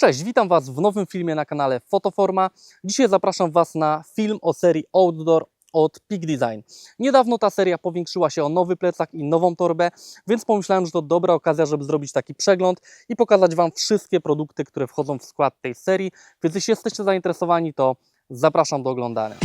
Cześć, witam Was w nowym filmie na kanale Fotoforma. Dzisiaj zapraszam Was na film o serii Outdoor od Peak Design. Niedawno ta seria powiększyła się o nowy plecak i nową torbę, więc pomyślałem, że to dobra okazja, żeby zrobić taki przegląd i pokazać Wam wszystkie produkty, które wchodzą w skład tej serii. Więc jeśli jesteście zainteresowani, to zapraszam do oglądania.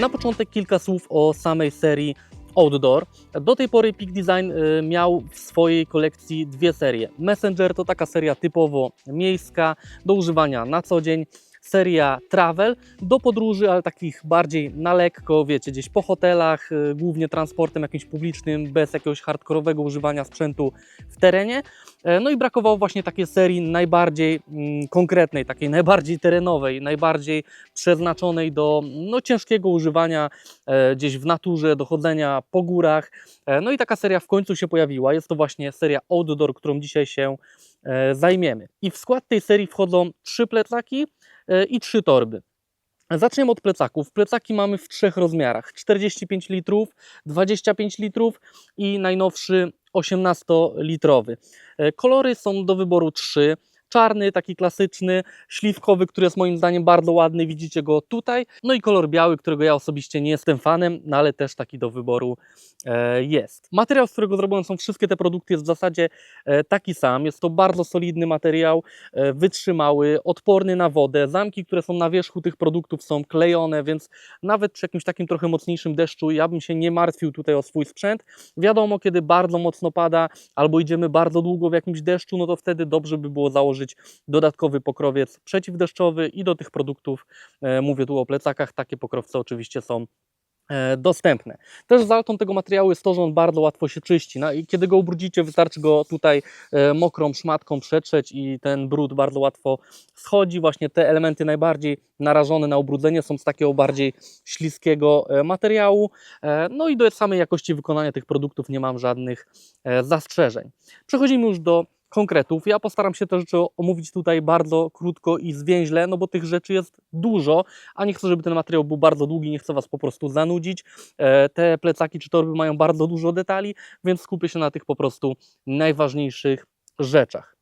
Na początek kilka słów o samej serii Outdoor. Do tej pory Peak Design y, miał w swojej kolekcji dwie serie. Messenger to taka seria typowo miejska, do używania na co dzień. Seria Travel do podróży, ale takich bardziej na lekko, wiecie, gdzieś po hotelach, y, głównie transportem jakimś publicznym, bez jakiegoś hardkorowego używania sprzętu w terenie. E, No i brakowało właśnie takiej serii najbardziej mm, konkretnej, takiej najbardziej terenowej, najbardziej przeznaczonej do no, ciężkiego używania e, gdzieś w naturze, do chodzenia po górach. E, No i taka seria w końcu się pojawiła. Jest to właśnie seria Outdoor, którą dzisiaj się zajmiemy. I w skład tej serii wchodzą trzy plecaki e, i trzy torby. Zaczniemy od plecaków. Plecaki mamy w trzech rozmiarach: 45 litrów, 25 litrów i najnowszy 18-litrowy. E, Kolory są do wyboru trzy. Czarny, taki klasyczny, śliwkowy, który jest moim zdaniem bardzo ładny, widzicie go tutaj. No i kolor biały, którego ja osobiście nie jestem fanem, no ale też taki do wyboru e, jest. Materiał, z którego zrobione są wszystkie te produkty, jest w zasadzie e, taki sam. Jest to bardzo solidny materiał, e, wytrzymały, odporny na wodę. Zamki, które są na wierzchu tych produktów są klejone, więc nawet przy jakimś takim trochę mocniejszym deszczu ja bym się nie martwił tutaj o swój sprzęt. Wiadomo, kiedy bardzo mocno pada albo idziemy bardzo długo w jakimś deszczu, no to wtedy dobrze by było założyć dodatkowy pokrowiec przeciwdeszczowy i do tych produktów, e, mówię tu o plecakach, takie pokrowce oczywiście są e, dostępne. Też zaletą tego materiału jest to, że on bardzo łatwo się czyści. Kiedy go ubrudzicie, wystarczy go tutaj e, mokrą szmatką przetrzeć i ten brud bardzo łatwo schodzi. Właśnie te elementy najbardziej narażone na ubrudzenie są z takiego bardziej śliskiego materiału. No i do samej jakości wykonania tych produktów nie mam żadnych zastrzeżeń. Przechodzimy już do konkretów. Ja postaram się te rzeczy omówić tutaj bardzo krótko i zwięźle, no bo tych rzeczy jest dużo, a nie chcę, żeby ten materiał był bardzo długi, nie chcę Was po prostu zanudzić. E, Te plecaki czy torby mają bardzo dużo detali, więc skupię się na tych po prostu najważniejszych rzeczach.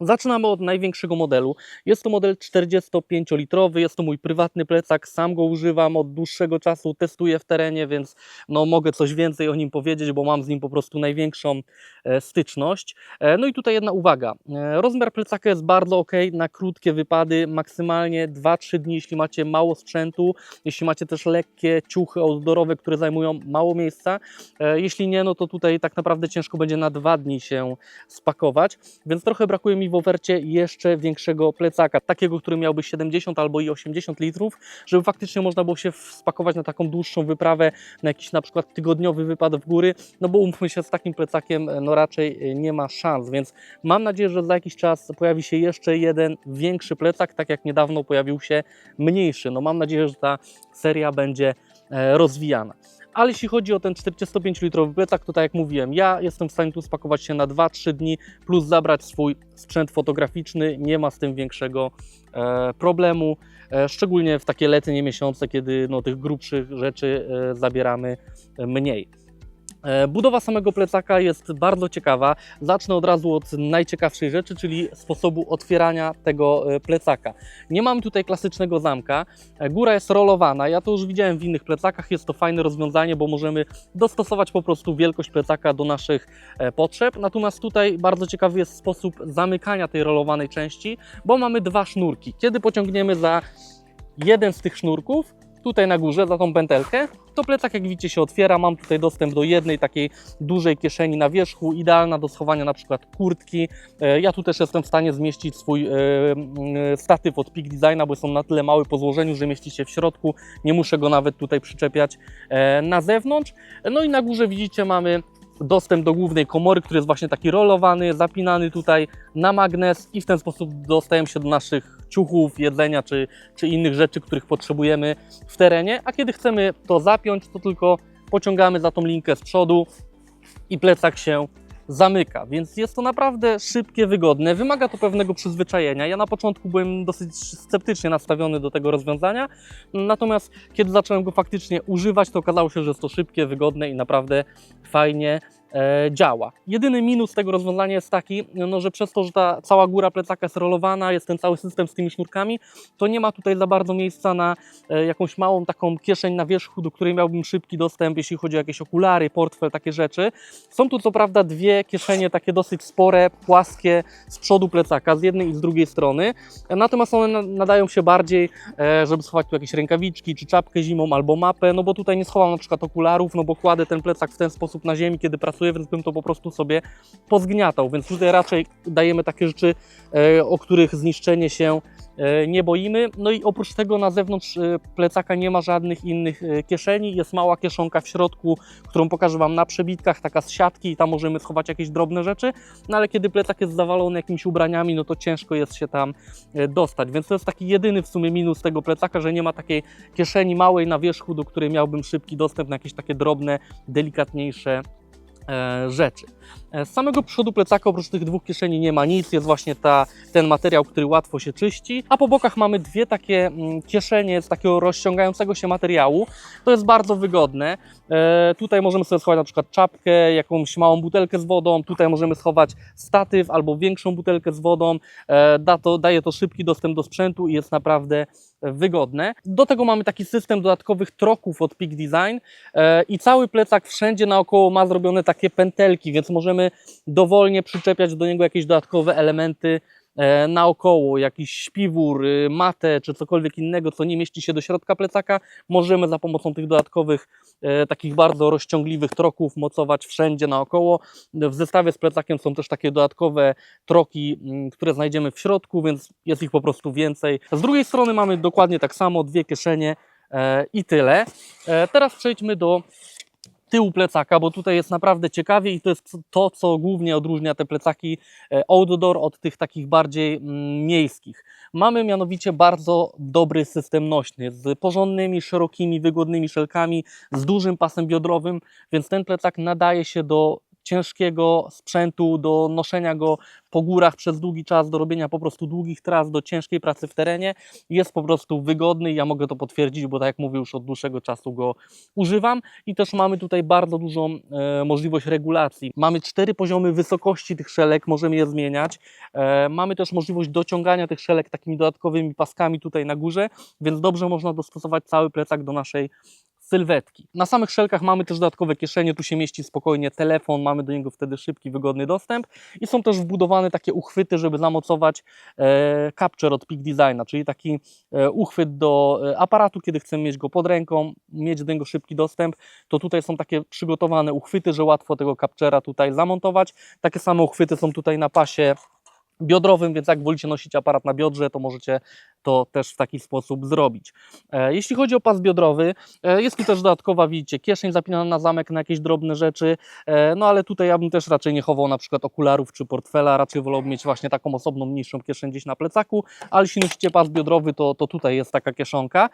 Zaczynamy od największego modelu. Jest to model 45-litrowy, jest to mój prywatny plecak, sam go używam od dłuższego czasu, testuję w terenie, więc no, mogę coś więcej o nim powiedzieć, bo mam z nim po prostu największą e, styczność. E, No i tutaj jedna uwaga. E, Rozmiar plecaka jest bardzo ok na krótkie wypady, maksymalnie 2-3 dni, jeśli macie mało sprzętu, jeśli macie też lekkie ciuchy outdoorowe, które zajmują mało miejsca. E, Jeśli nie, no to tutaj tak naprawdę ciężko będzie na dwa dni się spakować, więc trochę brakuje mi w ofercie jeszcze większego plecaka, takiego, który miałby 70 albo i 80 litrów, żeby faktycznie można było się spakować na taką dłuższą wyprawę, na jakiś na przykład tygodniowy wypad w góry, no bo umówmy się, z takim plecakiem no raczej e, nie ma szans, więc mam nadzieję, że za jakiś czas pojawi się jeszcze jeden większy plecak, tak jak niedawno pojawił się mniejszy. No mam nadzieję, że ta seria będzie e, rozwijana. Ale jeśli chodzi o ten 45-litrowy plecak, to tak jak mówiłem, ja jestem w stanie tu spakować się na 2-3 dni, plus zabrać swój sprzęt fotograficzny. Nie ma z tym większego e, problemu, e, szczególnie w takie letnie miesiące, kiedy no, tych grubszych rzeczy e, zabieramy e, mniej. E, Budowa samego plecaka jest bardzo ciekawa. Zacznę od razu od najciekawszej rzeczy, czyli sposobu otwierania tego e, plecaka. Nie mamy tutaj klasycznego zamka. E, Góra jest rolowana. Ja to już widziałem w innych plecakach. Jest to fajne rozwiązanie, bo możemy dostosować po prostu wielkość plecaka do naszych potrzeb. Natomiast tutaj bardzo ciekawy jest sposób zamykania tej rolowanej części, bo mamy dwa sznurki. Kiedy pociągniemy za jeden z tych sznurków, tutaj na górze, za tą pętelkę, to plecak jak widzicie się otwiera, mam tutaj dostęp do jednej takiej dużej kieszeni na wierzchu, idealna do schowania na przykład kurtki. E, Ja tu też jestem w stanie zmieścić swój e, mm, statyw od Peak Designa, bo on na tyle mały po złożeniu, że mieści się w środku, nie muszę go nawet tutaj przyczepiać e, na zewnątrz. No i na górze widzicie mamy dostęp do głównej komory, który jest właśnie taki rolowany, zapinany tutaj na magnes i w ten sposób dostajemy się do naszych ciuchów, jedzenia czy, czy innych rzeczy, których potrzebujemy w terenie, a kiedy chcemy to zapiąć, to tylko pociągamy za tą linkę z przodu i plecak się zamyka, więc jest to naprawdę szybkie, wygodne. Wymaga to pewnego przyzwyczajenia. Ja na początku byłem dosyć sceptycznie nastawiony do tego rozwiązania, natomiast kiedy zacząłem go faktycznie używać, to okazało się, że jest to szybkie, wygodne i naprawdę fajnie działa. Jedyny minus tego rozwiązania jest taki, no, że przez to, że ta cała góra plecaka jest rolowana, jest ten cały system z tymi sznurkami, to nie ma tutaj za bardzo miejsca na e, jakąś małą taką kieszeń na wierzchu, do której miałbym szybki dostęp, jeśli chodzi o jakieś okulary, portfel, takie rzeczy. Są tu co prawda dwie kieszenie takie dosyć spore, płaskie z przodu plecaka, z jednej i z drugiej strony, E, natomiast one na- nadają się bardziej, e, żeby schować tu jakieś rękawiczki, czy czapkę zimą, albo mapę, no bo tutaj nie schowam na przykład okularów, no bo kładę ten plecak w ten sposób na ziemi, kiedy pracuję, więc bym to po prostu sobie pozgniatał, więc tutaj raczej dajemy takie rzeczy, e, o których zniszczenie się e, nie boimy. No i oprócz tego na zewnątrz e, plecaka nie ma żadnych innych kieszeni, jest mała kieszonka w środku, którą pokażę Wam na przebitkach, taka z siatki i tam możemy schować jakieś drobne rzeczy, no ale kiedy plecak jest zawalony jakimiś ubraniami, no to ciężko jest się tam dostać, więc to jest taki jedyny w sumie minus tego plecaka, że nie ma takiej kieszeni małej na wierzchu, do której miałbym szybki dostęp na jakieś takie drobne, delikatniejsze rzeczy. E, Z samego przodu plecaka oprócz tych dwóch kieszeni nie ma nic, jest właśnie ta, ten materiał, który łatwo się czyści, a po bokach mamy dwie takie mm, kieszenie z takiego rozciągającego się materiału. To jest bardzo wygodne. E, tutaj możemy sobie schować na przykład czapkę, jakąś małą butelkę z wodą, tutaj możemy schować statyw albo większą butelkę z wodą. E, da to, daje to szybki dostęp do sprzętu i jest naprawdę wygodne. Do tego mamy taki system dodatkowych troków od Peak Design e, i cały plecak wszędzie naokoło ma zrobione takie pętelki, więc możemy dowolnie przyczepiać do niego jakieś dodatkowe elementy e, naokoło, jakiś śpiwór, y, matę czy cokolwiek innego, co nie mieści się do środka plecaka, możemy za pomocą tych dodatkowych, e, takich bardzo rozciągliwych troków mocować wszędzie naokoło. W zestawie z plecakiem są też takie dodatkowe troki, mm, które znajdziemy w środku, więc jest ich po prostu więcej. Z drugiej strony mamy dokładnie tak samo, dwie kieszenie e, i tyle. Teraz przejdźmy do tyłu plecaka, bo tutaj jest naprawdę ciekawie i to jest to, co głównie odróżnia te plecaki e, outdoor od tych takich bardziej mm, miejskich. Mamy mianowicie bardzo dobry system nośny z porządnymi, szerokimi, wygodnymi szelkami, z dużym pasem biodrowym, więc ten plecak nadaje się do ciężkiego sprzętu, do noszenia go po górach przez długi czas, do robienia po prostu długich tras, do ciężkiej pracy w terenie. Jest po prostu wygodny i ja mogę to potwierdzić, bo tak jak mówię, już od dłuższego czasu go używam i też mamy tutaj bardzo dużą e, możliwość regulacji. Mamy cztery poziomy wysokości tych szelek, możemy je zmieniać. E, mamy też możliwość dociągania tych szelek takimi dodatkowymi paskami tutaj na górze, więc dobrze można dostosować cały plecak do naszej sylwetki. Na samych szelkach mamy też dodatkowe kieszenie, tu się mieści spokojnie telefon, mamy do niego wtedy szybki, wygodny dostęp i są też wbudowane takie uchwyty, żeby zamocować e, capture od Peak Designa, czyli taki e, uchwyt do e, aparatu, kiedy chcemy mieć go pod ręką, mieć do niego szybki dostęp, to tutaj są takie przygotowane uchwyty, że łatwo tego capture'a tutaj zamontować. Takie same uchwyty są tutaj na pasie biodrowym, więc jak wolicie nosić aparat na biodrze, to możecie to też w taki sposób zrobić. E, Jeśli chodzi o pas biodrowy, e, jest tu też dodatkowa, widzicie, kieszeń zapinana na zamek na jakieś drobne rzeczy, e, no ale tutaj ja bym też raczej nie chował na przykład okularów czy portfela, raczej wolałbym mieć właśnie taką osobną, mniejszą kieszeń gdzieś na plecaku, ale jeśli nosicie pas biodrowy, to, to tutaj jest taka kieszonka.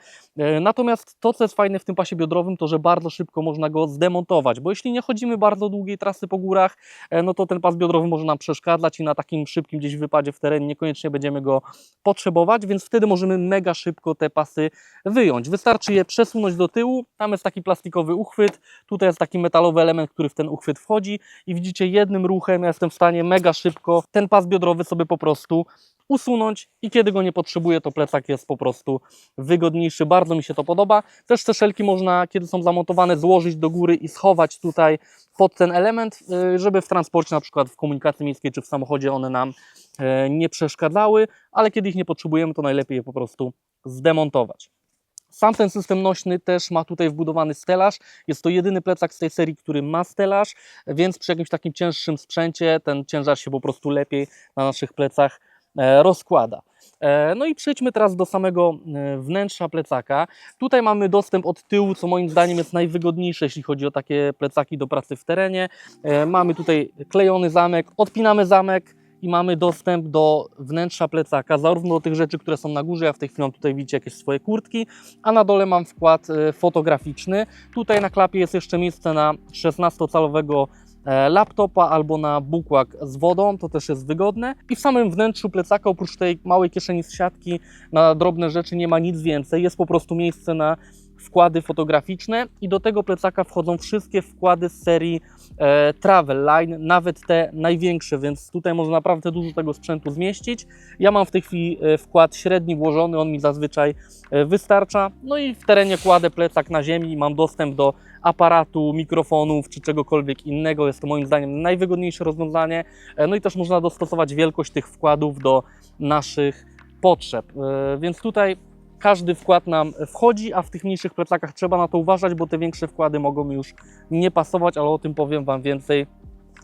Natomiast to, co jest fajne w tym pasie biodrowym, to że bardzo szybko można go zdemontować, bo jeśli nie chodzimy bardzo długiej trasy po górach, no to ten pas biodrowy może nam przeszkadzać i na takim szybkim gdzieś wypadzie w terenie niekoniecznie będziemy go potrzebować, więc wtedy możemy mega szybko te pasy wyjąć. Wystarczy je przesunąć do tyłu, tam jest taki plastikowy uchwyt, tutaj jest taki metalowy element, który w ten uchwyt wchodzi. I widzicie jednym ruchem ja jestem w stanie mega szybko ten pas biodrowy sobie po prostu usunąć i kiedy go nie potrzebuję, to plecak jest po prostu wygodniejszy. Bardzo mi się to podoba. Też te szelki można, kiedy są zamontowane, złożyć do góry i schować tutaj pod ten element, y, żeby w transporcie, na przykład w komunikacji miejskiej czy w samochodzie one nam e, nie przeszkadzały, ale kiedy ich nie potrzebujemy, to najlepiej je po prostu zdemontować. Sam ten system nośny też ma tutaj wbudowany stelaż. Jest to jedyny plecak z tej serii, który ma stelaż, więc przy jakimś takim cięższym sprzęcie ten ciężar się po prostu lepiej na naszych plecach rozkłada. E, No i przejdźmy teraz do samego e, wnętrza plecaka. Tutaj mamy dostęp od tyłu, co moim zdaniem jest najwygodniejsze, jeśli chodzi o takie plecaki do pracy w terenie. E, Mamy tutaj klejony zamek, odpinamy zamek i mamy dostęp do wnętrza plecaka, zarówno do tych rzeczy, które są na górze, ja w tej chwili mam tutaj widzicie jakieś swoje kurtki, a na dole mam wkład e, fotograficzny. Tutaj na klapie jest jeszcze miejsce na 16-calowego e, laptopa albo na bukłak z wodą, to też jest wygodne. I w samym wnętrzu plecaka, oprócz tej małej kieszeni z siatki, na drobne rzeczy nie ma nic więcej. Jest po prostu miejsce na wkłady fotograficzne i do tego plecaka wchodzą wszystkie wkłady z serii e, Travel Line, nawet te największe, więc tutaj można naprawdę dużo tego sprzętu zmieścić. Ja mam w tej chwili e, wkład średni włożony, on mi zazwyczaj e, wystarcza. No i w terenie kładę plecak na ziemi mam dostęp do aparatu, mikrofonów czy czegokolwiek innego. Jest to moim zdaniem najwygodniejsze rozwiązanie. E, No i też można dostosować wielkość tych wkładów do naszych potrzeb. Więc tutaj każdy wkład nam wchodzi, a w tych mniejszych plecakach trzeba na to uważać, bo te większe wkłady mogą już nie pasować, ale o tym powiem Wam więcej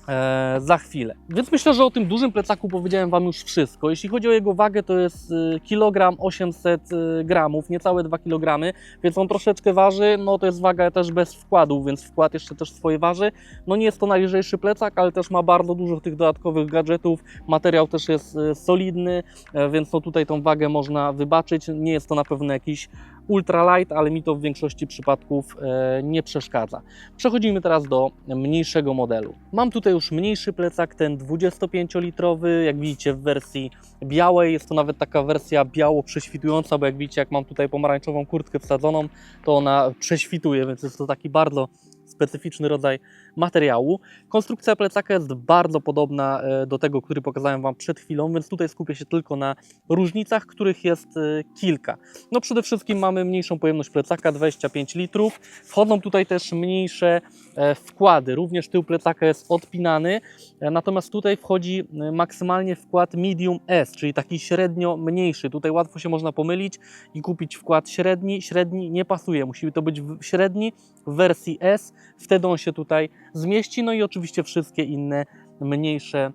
e, za chwilę. Więc myślę, że o tym dużym plecaku powiedziałem Wam już wszystko. Jeśli chodzi o jego wagę, to jest e, kilogram 800 e, gramów, niecałe 2 kg, więc on troszeczkę waży. No to jest waga też bez wkładów, więc wkład jeszcze też swoje waży. No nie jest to najlżejszy plecak, ale też ma bardzo dużo tych dodatkowych gadżetów. Materiał też jest e, solidny, e, więc no tutaj tą wagę można wybaczyć. Nie jest to na pewno jakiś ultra light, ale mi to w większości przypadków e, nie przeszkadza. Przechodzimy teraz do mniejszego modelu. Mam tutaj już mniejszy plecak, ten 25-litrowy, jak widzicie w wersji białej. Jest to nawet taka wersja biało prześwitująca, bo jak widzicie, jak mam tutaj pomarańczową kurtkę wsadzoną, to ona prześwituje, więc jest to taki bardzo specyficzny rodzaj materiału. Konstrukcja plecaka jest bardzo podobna e, do tego, który pokazałem Wam przed chwilą, więc tutaj skupię się tylko na różnicach, których jest e, kilka. No przede wszystkim mamy mniejszą pojemność plecaka, 25 litrów. Wchodzą tutaj też mniejsze e, wkłady. Również tył plecaka jest odpinany, natomiast tutaj wchodzi maksymalnie wkład medium S, czyli taki średnio mniejszy. Tutaj łatwo się można pomylić i kupić wkład średni. Średni nie pasuje, musi to być średni w wersji S, wtedy on się tutaj zmieści. No i oczywiście wszystkie inne mniejsze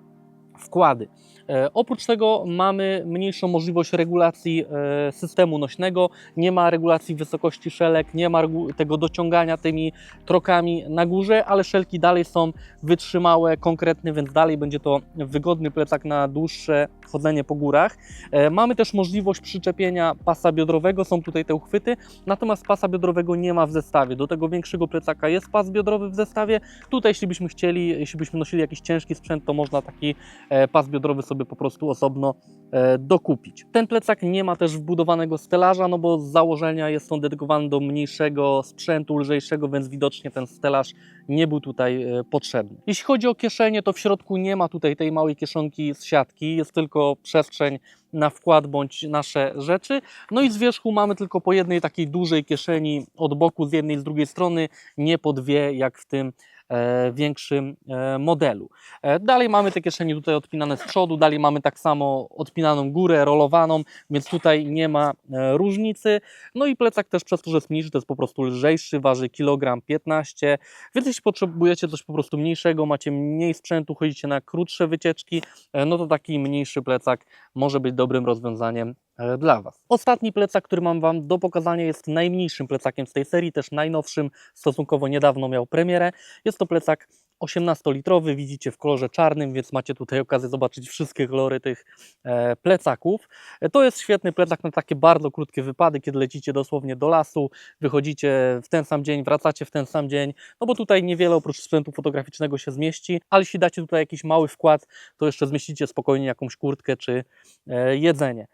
wkłady. E, oprócz tego mamy mniejszą możliwość regulacji e, systemu nośnego, nie ma regulacji wysokości szelek, nie ma tego dociągania tymi trokami na górze, ale szelki dalej są wytrzymałe, konkretne, więc dalej będzie to wygodny plecak na dłuższe chodzenie po górach. E, mamy też możliwość przyczepienia pasa biodrowego, są tutaj te uchwyty, natomiast pasa biodrowego nie ma w zestawie. Do tego większego plecaka jest pas biodrowy w zestawie. Tutaj, jeśli byśmy chcieli, jeśli byśmy nosili jakiś ciężki sprzęt, to można taki pas biodrowy sobie po prostu osobno e, dokupić. Ten plecak nie ma też wbudowanego stelaża, no bo z założenia jest on dedykowany do mniejszego sprzętu, lżejszego, więc widocznie ten stelaż nie był tutaj e, potrzebny. Jeśli chodzi o kieszenie, to w środku nie ma tutaj tej małej kieszonki z siatki, jest tylko przestrzeń na wkład bądź nasze rzeczy. No i z wierzchu mamy tylko po jednej takiej dużej kieszeni od boku, z jednej i z drugiej strony, nie po dwie jak w tym większym e, modelu. E, Dalej mamy te kieszenie tutaj odpinane z przodu, dalej mamy tak samo odpinaną górę, rolowaną, więc tutaj nie ma e, różnicy. No i plecak też przez to, że jest mniejszy, to jest po prostu lżejszy, waży kilogram 15, więc jeśli potrzebujecie coś po prostu mniejszego, macie mniej sprzętu, chodzicie na krótsze wycieczki, e, no to taki mniejszy plecak może być dobrym rozwiązaniem e, dla Was. Ostatni plecak, który mam Wam do pokazania jest najmniejszym plecakiem z tej serii, też najnowszym, stosunkowo niedawno miał premierę. Jest to plecak 18-litrowy, widzicie w kolorze czarnym, więc macie tutaj okazję zobaczyć wszystkie kolory tych e, plecaków. E, To jest świetny plecak na takie bardzo krótkie wypady, kiedy lecicie dosłownie do lasu, wychodzicie w ten sam dzień, wracacie w ten sam dzień, no bo tutaj niewiele oprócz sprzętu fotograficznego się zmieści, ale jeśli dacie tutaj jakiś mały wkład, to jeszcze zmieścicie spokojnie jakąś kurtkę czy e, jedzenie.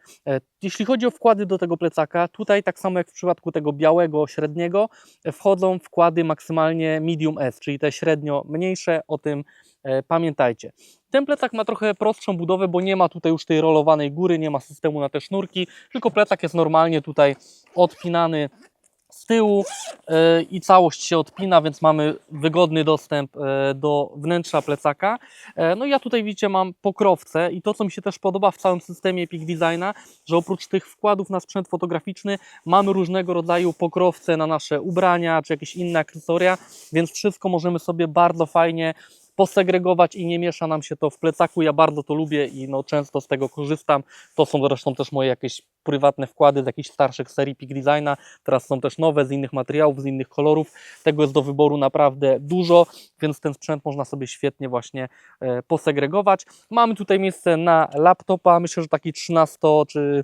Jeśli chodzi o wkłady do tego plecaka, tutaj tak samo jak w przypadku tego białego średniego, wchodzą wkłady maksymalnie medium S, czyli te średnio mniejsze, o tym e, pamiętajcie. Ten plecak ma trochę prostszą budowę, bo nie ma tutaj już tej rolowanej góry, nie ma systemu na te sznurki, tylko plecak jest normalnie tutaj odpinany z tyłu e, i całość się odpina, więc mamy wygodny dostęp e, do wnętrza plecaka. E, No i ja tutaj widzicie mam pokrowce i to co mi się też podoba w całym systemie Peak Designa, że oprócz tych wkładów na sprzęt fotograficzny mamy różnego rodzaju pokrowce na nasze ubrania czy jakieś inne akcesoria, więc wszystko możemy sobie bardzo fajnie posegregować i nie miesza nam się to w plecaku. Ja bardzo to lubię i no, często z tego korzystam. To są zresztą też moje jakieś prywatne wkłady z jakichś starszych serii Peak Designa. Teraz są też nowe z innych materiałów, z innych kolorów. Tego jest do wyboru naprawdę dużo, więc ten sprzęt można sobie świetnie właśnie e, posegregować. Mamy tutaj miejsce na laptopa. Myślę, że taki 13 czy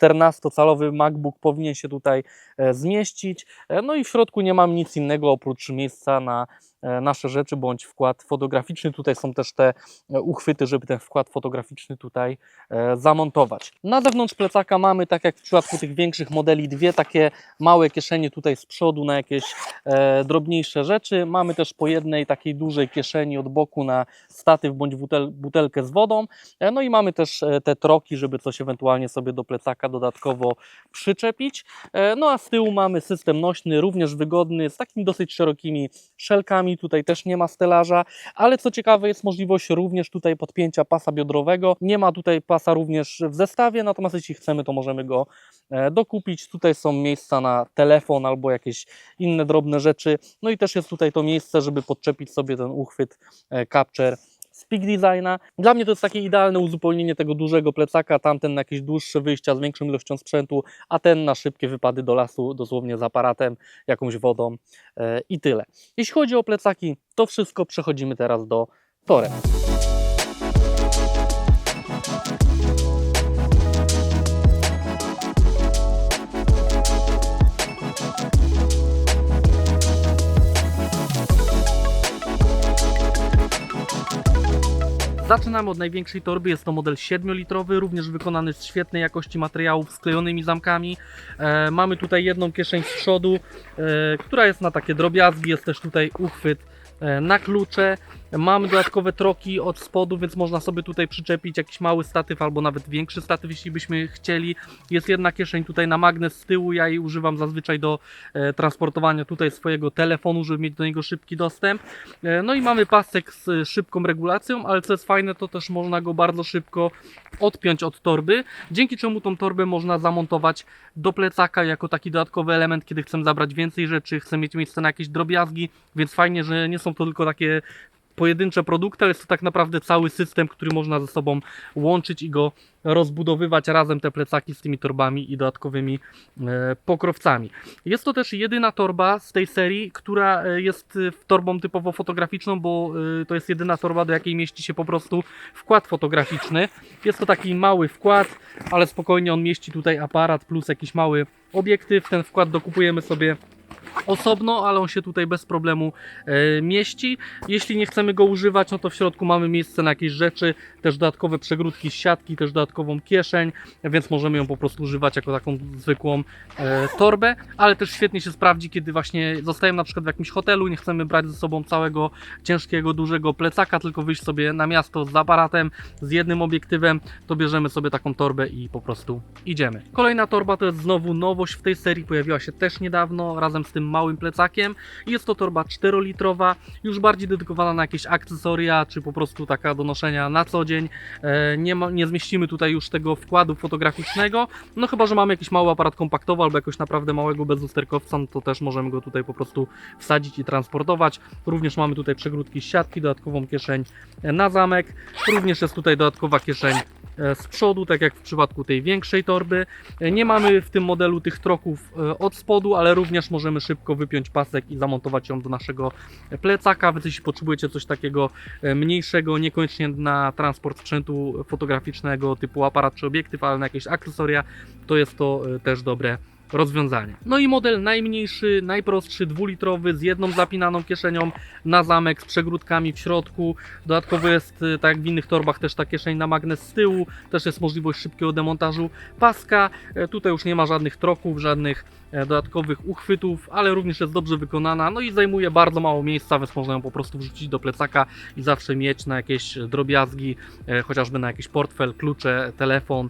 14-calowy MacBook powinien się tutaj e, zmieścić. E, No i w środku nie mam nic innego oprócz miejsca na nasze rzeczy bądź wkład fotograficzny. Tutaj są też te e, uchwyty, żeby ten wkład fotograficzny tutaj e, zamontować. Na zewnątrz plecaka mamy, tak jak w przypadku tych większych modeli, dwie takie małe kieszenie tutaj z przodu na jakieś e, drobniejsze rzeczy. Mamy też po jednej takiej dużej kieszeni od boku na statyw bądź butel, butelkę z wodą. E, No i mamy też e, te troki, żeby coś ewentualnie sobie do plecaka dodatkowo przyczepić. E, No a z tyłu mamy system nośny, również wygodny, z takimi dosyć szerokimi szelkami. Tutaj też nie ma stelaża, ale co ciekawe jest możliwość również tutaj podpięcia pasa biodrowego. Nie ma tutaj pasa również w zestawie, natomiast jeśli chcemy, to możemy go e, dokupić. Tutaj są miejsca na telefon albo jakieś inne drobne rzeczy. No i też jest tutaj to miejsce, żeby podczepić sobie ten uchwyt e, Capture z Peak Designa. Dla mnie to jest takie idealne uzupełnienie tego dużego plecaka, tamten na jakieś dłuższe wyjścia z większą ilością sprzętu, a ten na szybkie wypady do lasu, dosłownie z aparatem, jakąś wodą e, i tyle. Jeśli chodzi o plecaki, to wszystko przechodzimy teraz do toreb. Zaczynamy od największej torby, jest to model 7-litrowy, również wykonany z świetnej jakości materiałów, sklejonymi zamkami. E, mamy tutaj jedną kieszeń z przodu, e, która jest na takie drobiazgi, jest też tutaj uchwyt e, na klucze. Mamy dodatkowe troki od spodu, więc można sobie tutaj przyczepić jakiś mały statyw albo nawet większy statyw, jeśli byśmy chcieli. Jest jedna kieszeń tutaj na magnes z tyłu, ja jej używam zazwyczaj do e, transportowania tutaj swojego telefonu, żeby mieć do niego szybki dostęp. E, No i mamy pasek z e, szybką regulacją, ale co jest fajne, to też można go bardzo szybko odpiąć od torby, dzięki czemu tą torbę można zamontować do plecaka jako taki dodatkowy element, kiedy chcemy zabrać więcej rzeczy, chcemy mieć miejsce na jakieś drobiazgi, więc fajnie, że nie są to tylko takie pojedyncze produkty, ale jest to tak naprawdę cały system, który można ze sobą łączyć i go rozbudowywać razem te plecaki z tymi torbami i dodatkowymi e, pokrowcami. Jest to też jedyna torba z tej serii, która e, jest e, torbą typowo fotograficzną, bo to jest jedyna torba, do jakiej mieści się po prostu wkład fotograficzny. Jest to taki mały wkład, ale spokojnie on mieści tutaj aparat plus jakiś mały obiektyw. Ten wkład dokupujemy sobie osobno, ale on się tutaj bez problemu e, mieści. Jeśli nie chcemy go używać, no to w środku mamy miejsce na jakieś rzeczy, też dodatkowe przegródki z siatki, też dodatkową kieszeń, więc możemy ją po prostu używać jako taką zwykłą e, torbę, ale też świetnie się sprawdzi, kiedy właśnie zostajemy na przykład w jakimś hotelu, nie chcemy brać ze sobą całego ciężkiego, dużego plecaka, tylko wyjść sobie na miasto z aparatem, z jednym obiektywem, to bierzemy sobie taką torbę i po prostu idziemy. Kolejna torba to jest znowu nowość w tej serii, pojawiła się też niedawno, razem z tym małym plecakiem. Jest to torba 4-litrowa, już bardziej dedykowana na jakieś akcesoria, czy po prostu taka do noszenia na co dzień. E, Nie, ma, nie zmieścimy tutaj już tego wkładu fotograficznego, no chyba, że mamy jakiś mały aparat kompaktowy albo jakoś naprawdę małego bezusterkowca, no to też możemy go tutaj po prostu wsadzić i transportować. Również mamy tutaj przegródki z siatki, dodatkową kieszeń na zamek. Również jest tutaj dodatkowa kieszeń z przodu, tak jak w przypadku tej większej torby. E, Nie mamy w tym modelu tych troków e, od spodu, ale również możemy szybko wypiąć pasek i zamontować ją do naszego plecaka, więc jeśli potrzebujecie coś takiego e, mniejszego, niekoniecznie na transport sprzętu fotograficznego typu aparat czy obiektyw, ale na jakieś akcesoria, to jest to e, też dobre rozwiązanie. No i model najmniejszy, najprostszy, dwulitrowy z jedną zapinaną kieszenią na zamek z przegródkami w środku. Dodatkowo jest, e, tak jak w innych torbach, też ta kieszeń na magnes z tyłu. Też jest możliwość szybkiego demontażu paska. E, Tutaj już nie ma żadnych troków, żadnych e, dodatkowych uchwytów, ale również jest dobrze wykonana. No i zajmuje bardzo mało miejsca, więc można ją po prostu wrzucić do plecaka i zawsze mieć na jakieś drobiazgi, e, chociażby na jakiś portfel, klucze, telefon,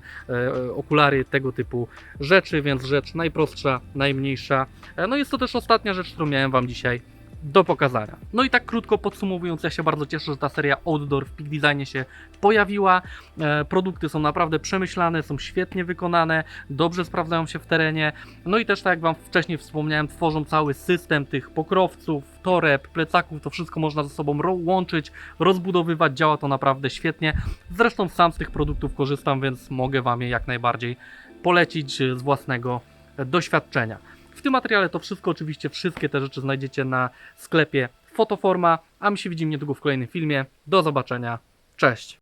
okulary, tego typu rzeczy, więc rzecz najprostsza, najmniejsza. E, No jest to też ostatnia rzecz, którą miałem Wam dzisiaj do pokazania. No i tak krótko podsumowując, ja się bardzo cieszę, że ta seria Outdoor w Peak Designie się pojawiła. E, produkty są naprawdę przemyślane, są świetnie wykonane, dobrze sprawdzają się w terenie. No i też tak jak Wam wcześniej wspomniałem, tworzą cały system tych pokrowców, toreb, plecaków, to wszystko można ze sobą łączyć, rozbudowywać, działa to naprawdę świetnie. Zresztą sam z tych produktów korzystam, więc mogę Wam je jak najbardziej polecić z własnego doświadczenia. W tym materiale to wszystko, oczywiście wszystkie te rzeczy znajdziecie na sklepie Fotoforma, a my się widzimy niedługo w kolejnym filmie. Do zobaczenia, cześć!